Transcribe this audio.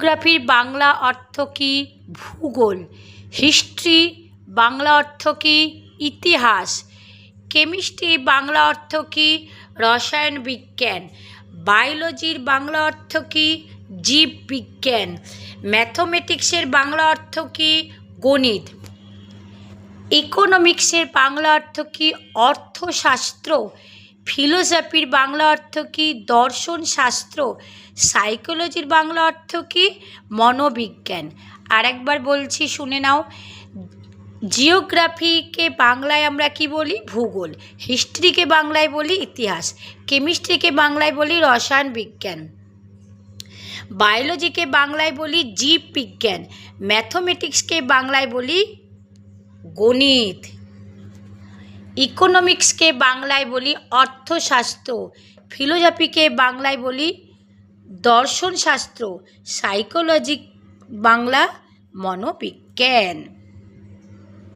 জিওগ্রাফির বাংলা অর্থ কী ভূগোল? হিস্ট্রি, বাংলা অর্থ কী ইতিহাস? কেমিস্ট্রি, বাংলা অর্থ কী রসায়ন বিজ্ঞান? বায়োলজির বাংলা অর্থ কী জীববিজ্ঞান ম্যাথমেটিক্সের বাংলা অর্থ কী গণিত? ইকোনমিক্সের বাংলা অর্থ কী অর্থশাস্ত্র? ফিলোসফির বাংলা অর্থ কী? দর্শন শাস্ত্র? সাইকোলজির বাংলা অর্থ কী? মনোবিজ্ঞান। আরেকবার বলছি, শুনে নাও। জিওগ্রাফিকে বাংলায় আমরা কি বলি? ভূগোল। হিস্ট্রিকে বাংলায় বলি ইতিহাস। কেমিস্ট্রিকে বাংলায় বলি রসায়ন বিজ্ঞান। বায়োলজিকে বাংলায় বলি জীববিজ্ঞান। ম্যাথমেটিক্সকে বাংলায় বলি গণিত। ইকোনমিক্সকে বাংলায় বলি অর্থশাস্ত্র ফিলোজফিকে বাংলায় বলি দর্শনশাস্ত্র সাইকোলজি বাংলা মনোবিজ্ঞান।